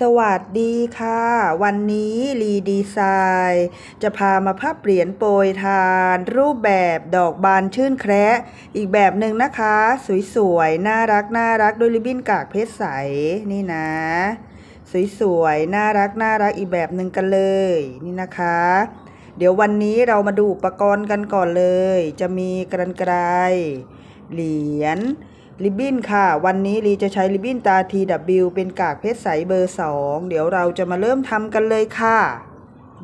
สวัสดีค่ะ วันนี้รีดีไซน์จะพามาพับเหรียญโปรยทาน รูปแบบดอกบานชื่นแคระอีกแบบหนึ่งนะคะ สวยๆ น่ารักน่ารักด้วยริบบิ้นกากเพชรใส นี่นะ สวยๆ น่ารักน่ารักอีกแบบหนึ่งกันเลย นี่นะคะ เดี๋ยววันนี้เรามาดูอุปกรณ์กันก่อนเลย จะมีกรรไกรเหรียญ ริบบิ้นค่ะ วันนี้ลีจะใช้ริบบิ้นตา TW เป็นกากเพชรใสเบอร์ 2 เดี๋ยวเราจะมาเริ่มทำกันเลยค่ะ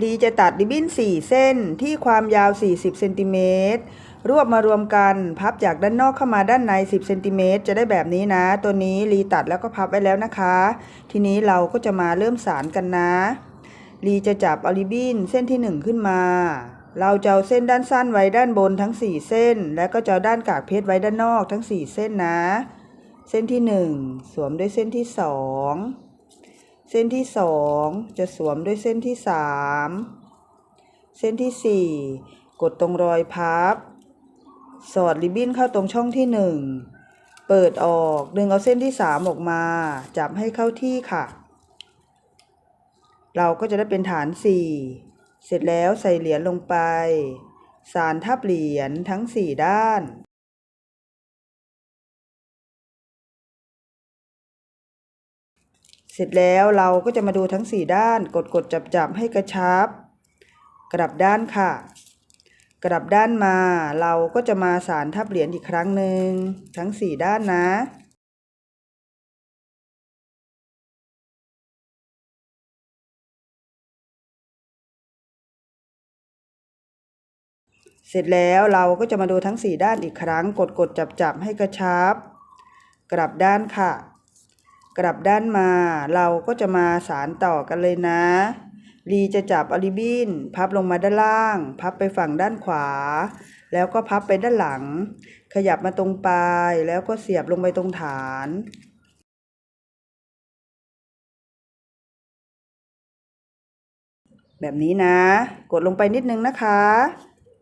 ลีจะตัดริบบิ้น 4 เส้นที่ความยาว 40เซนติเมตรรวบมารวมกันพับจากด้านนอกเข้ามาด้านใน 10เซนติเมตรจะได้แบบนี้นะ ตัวนี้ลีตัดแล้วก็พับไว้แล้วนะคะ ทีนี้เราก็จะมาเริ่มสารกันนะลีจะจับอาริบบิ้นเส้นที่ 1 ขึ้นมา เราจะเอาเส้นด้านสั้นไว้ด้านบนทั้ง 4 เส้น และก็จะเอาด้านกากเพชรไว้ด้านนอกทั้ง 4 เส้นนะ เส้นที่ 1 สวมด้วยเส้นที่ 2 เส้นที่ 2 จะสวมด้วยเส้นที่ 3 เส้นที่ 4 กดตรงรอยพับ สอดริบบิ้นเข้าตรงช่องที่ 1 เปิดออกดึงเอาเส้นที่ 3 ออกมา จับให้เข้าที่ค่ะ เราก็จะได้เป็นฐาน 4 เสร็จแล้วใส่เหรียญลงไป สารทับเหรียญทั้ง4ด้าน เสร็จแล้วเราก็จะมาดูทั้ง4ด้าน กดกดจับจับให้กระชับ กลับด้านค่ะ กลับด้านมาเราก็จะมาสารทับเหรียญอีกครั้งหนึ่งทั้ง4ด้านนะ เสร็จแล้วเราก็จะมาดูทั้ง 4 ด้านอีกครั้ง กดกดจับจับให้กระชับ กลับด้านค่ะ กลับด้านมาเราก็จะมาสารต่อกันเลยนะลีจะจับอลิบินพับลงมาด้านล่าง พับไปฝั่งด้านขวา แล้วก็พับไปด้านหลัง ขยับมาตรงปลายแล้วก็เสียบลงไปตรงฐานแบบนี้นะ กดลงไปนิดนึงนะคะ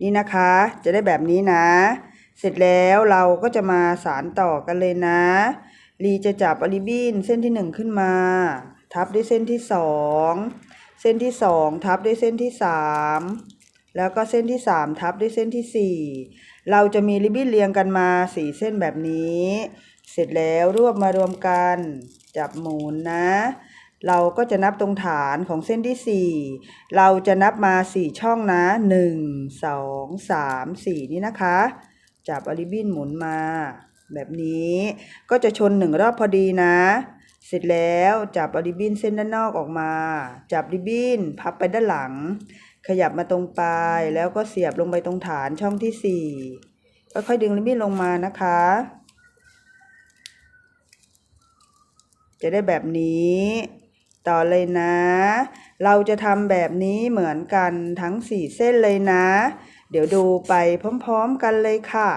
นี่นะคะ จะได้แบบนี้นะ เสร็จแล้วเราก็จะมาสารต่อกันเลยนะลีจะจับอลิบินเส้นที่หนึ่งขึ้นมา ทับด้วยเส้นที่สองเส้นที่สองทับด้วยเส้นที่สามแล้วก็เส้นที่สามทับด้วยเส้นที่สี่เราจะมีริบบิ้นเรียงกันมาสี่เส้นแบบนี้ เสร็จแล้วรวบมารวมกัน จับหมุนนะ เราก็จะนับตรงฐานของเส้นที่ 4 เราจะนับมา 4 ช่องนะ 1 2 3 4 นี่นะคะ จับอลิบินหมุนมา แบบนี้ก็จะชนหนึ่งรอบพอดีนะ เสร็จแล้วจับอลิบินเส้นด้านนอกออกมา จับริบบิ้นพับไปด้านหลัง ขยับมาตรงปลายแล้วก็เสียบลงไปตรงฐานช่องที่ 4 ค่อยๆดึงริบบิ้นลงมานะคะจะได้แบบนี้ ต่อเลยนะ เราจะทำแบบนี้เหมือนกันทั้ง4เส้นเลยนะ เดี๋ยวดูไปพร้อมๆกันเลยค่ะ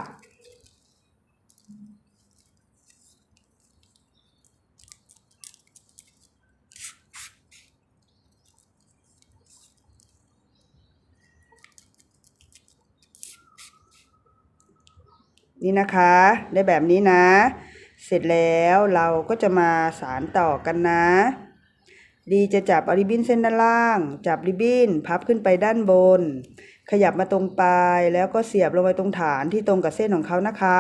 นี่นะคะได้แบบนี้นะ เสร็จแล้วเราก็จะมาสารต่อกันนะ ดีจะจับเอาริบบิ้นเส้นด้านล่าง จับริบบิ้นพับขึ้นไปด้านบน ขยับมาตรงปลายแล้วก็เสียบลงไปตรงฐานที่ตรงกับเส้นของเขานะคะ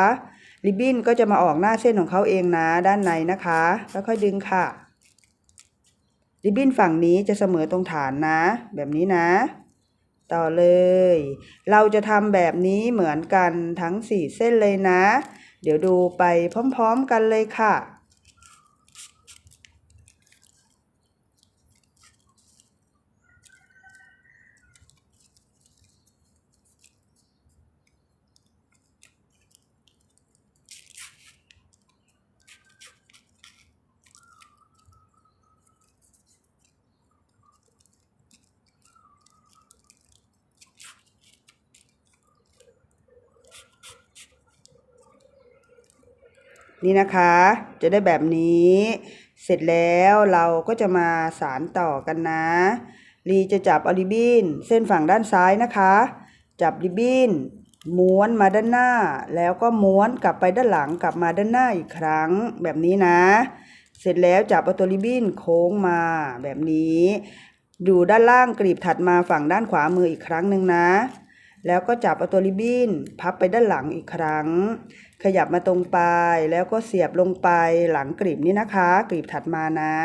ริบบิ้นก็จะมาออกหน้าเส้นของเขาเองนะด้านในนะคะแล้วค่อยดึงค่ะ ริบบิ้นฝั่งนี้จะเสมอตรงฐานนะ แบบนี้นะ ต่อเลย เราจะทำแบบนี้เหมือนกันทั้ง 4 เส้นเลยนะ เดี๋ยวดูไปพร้อม ๆ กันเลยค่ะ น นี่นะคะ จะได้แบบนี้ เสร็จแล้วเราก็จะมาสารต่อกันนะลีจะจับอาริบินเส้นฝั่งด้านซ้ายนะคะ จับริบบินม้วนมาด้านหน้า แล้วก็ม้วนกลับไปด้านหลังกลับมาด้านหน้าอีกครั้งแบบนี้นะ เสร็จแล้วจับเอาตัวริบบินโค้งมาแบบนี้ดูด้านล่างกรีบถัดมาฝั่งด้านขวามืออีกครั้งหนึ่งนะ แล้วก็จับเอาตัวริบบิ้นพับไปด้านหลังอีกครั้ง ขยับมาตรงปลายแล้วก็เสียบลงไปหลังกรีบนี้นะคะกรีบถัดมานะ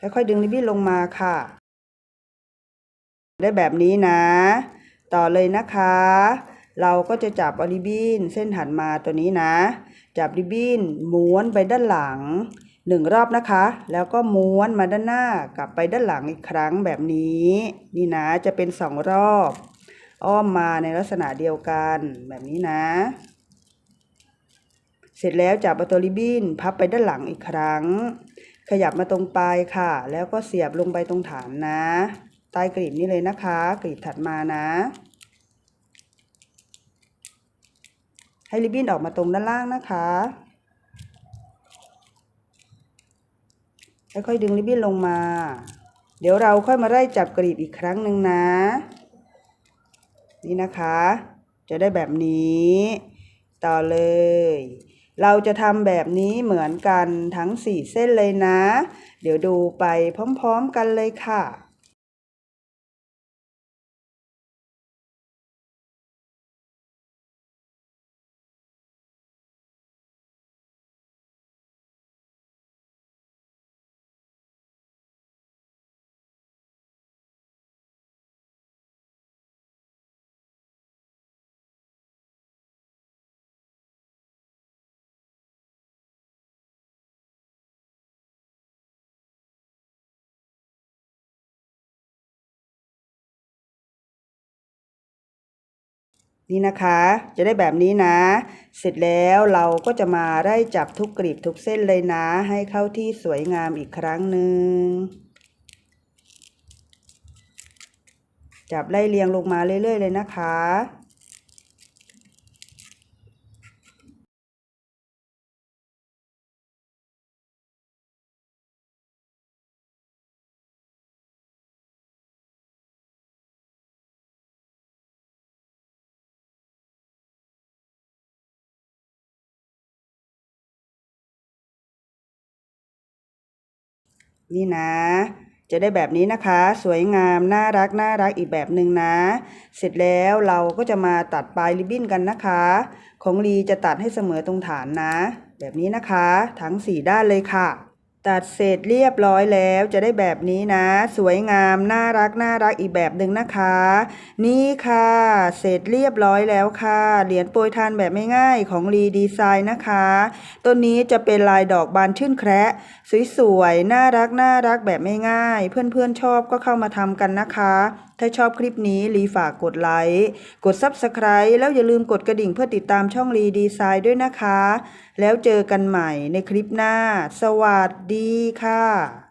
ค่อยๆดึงริบบิ้นลงมาค่ะ ได้แบบนี้นะ ต่อเลยนะคะ เราก็จะจับริบบิ้นเส้นถัดมาตัวนี้นะ จับริบบิ้นม้วนไปด้านหลัง หนึ่งรอบนะคะ แล้วก็ม้วนมาด้านหน้ากลับไปด้านหลังอีกครั้งแบบนี้ นี่นะจะเป็นสองรอบ อ้อมมาในลักษณะเดียวกันแบบนี้นะ เสร็จแล้วจับเอาตัวริบบิ้นพับไปด้านหลังอีกครั้ง ขยับมาตรงปลายค่ะ แล้วก็เสียบลงไปตรงฐานนะใต้กลีบนี้เลยนะคะ กลีบถัดมานะ ให้ริบบิ้นออกมาตรงด้านล่างนะคะ ค่อยๆดึงริบบิ้นลงมา เดี๋ยวเราค่อยมาไล่จับกรีบอีกครั้งหนึ่งนะ นี่นะคะ จะได้แบบนี้ ต่อเลย เราจะทำแบบนี้เหมือนกันทั้งสี่เส้นเลยนะ เดี๋ยวดูไปพร้อมๆกันเลยค่ะ นี่นะคะ จะได้แบบนี้นะ เสร็จแล้วเราก็จะมาได้จับทุกกลีบทุกเส้นเลยนะ ให้เข้าที่สวยงามอีกครั้งหนึ่งจับไล่เรียงลงมาเรื่อยๆเลยนะคะ นี่นะ จะได้แบบนี้นะคะ สวยงามน่ารักน่ารักอีกแบบหนึ่งนะ เสร็จแล้วเราก็จะมาตัดปลายริบบิ้นกันนะคะ ของลีจะตัดให้เสมอตรงฐานนะ แบบนี้นะคะ ทั้งสี่ด้านเลยค่ะ ตัดเสร็จเรียบร้อยแล้วจะได้แบบนี้นะ สวยงามน่ารักน่ารักอีกแบบหนึ่งนะคะ นี่ค่ะ เสร็จเรียบร้อยแล้วค่ะ เหรียญโปรยทานแบบไม่ง่ายของรีดีไซน์นะคะต้นนี้จะเป็นลายดอกบานชื่นแคระสวยๆน่ารักน่ารักแบบไม่ง่ายเพื่อนๆชอบก็เข้ามาทำกันนะคะ ถ้าชอบคลิปนี้รีฝากกดไลค์กด Subscribe แล้วอย่าลืมกดกระดิ่งเพื่อติดตามช่องรีดีไซน์ด้วยนะคะ แล้วเจอกันใหม่ในคลิปหน้า สวัสดดีค่ะ